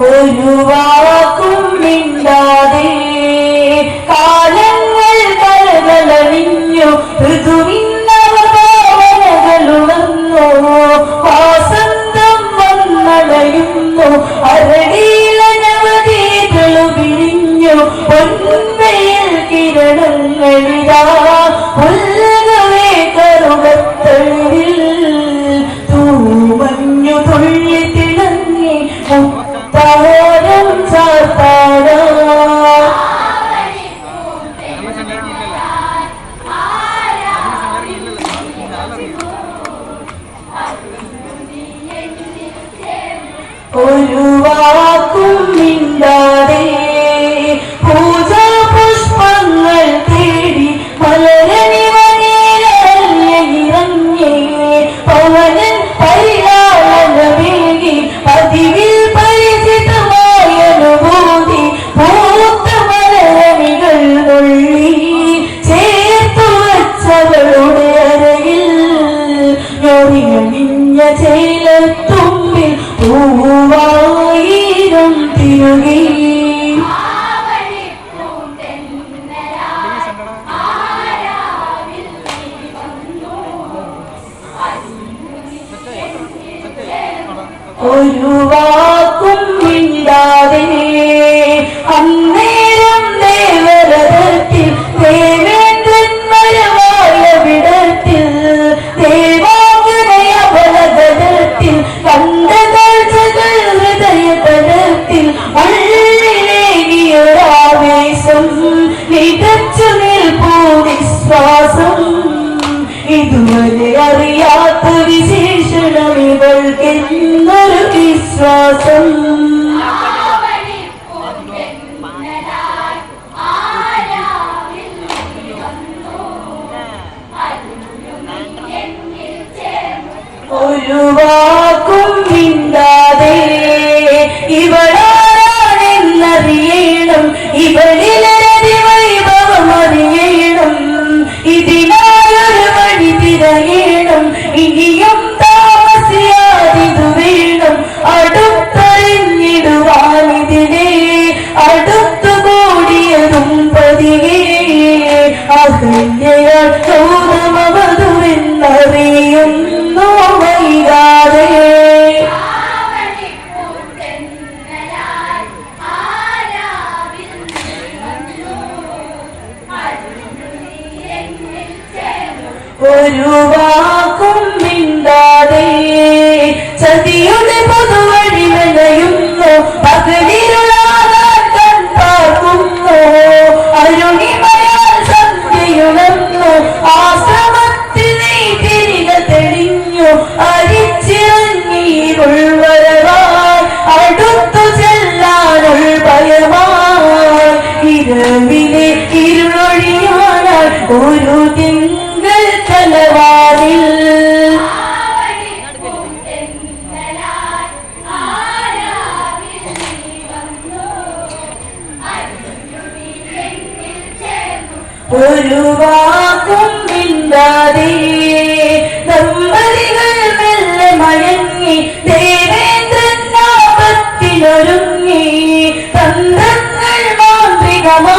ഒരു വാക്കും ഒരു വാക്കും മിണ്ടാതെ. അന്നേരം ദേവരഥത്തിൽ ദേവേന്ദ്രൻ വിടത്തിൽ ഇതുവരെ അറിയാത്ത വിശ്വാസം പാദം ഒരുപാട് ഒരു വാക്കും മിണ്ടാതെ സതിയുടെ പകവ ഒലുവാക്കും മിണ്ടാതെ ദമ്പതികൾ മെല്ലെ മയങ്ങി ദേവേന്ദ്രൻ നാപത്തിലൊരുങ്ങി തന്ത്രങ്ങൾ മാന്ത്രികമാ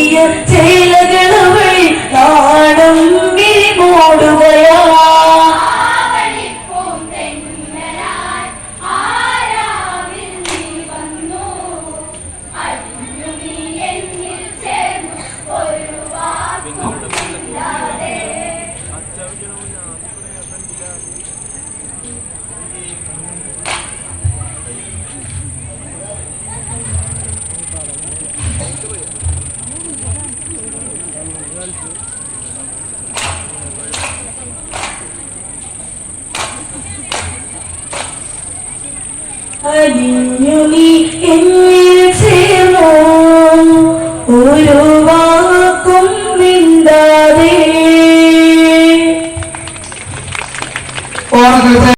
Adinyuli, Henry.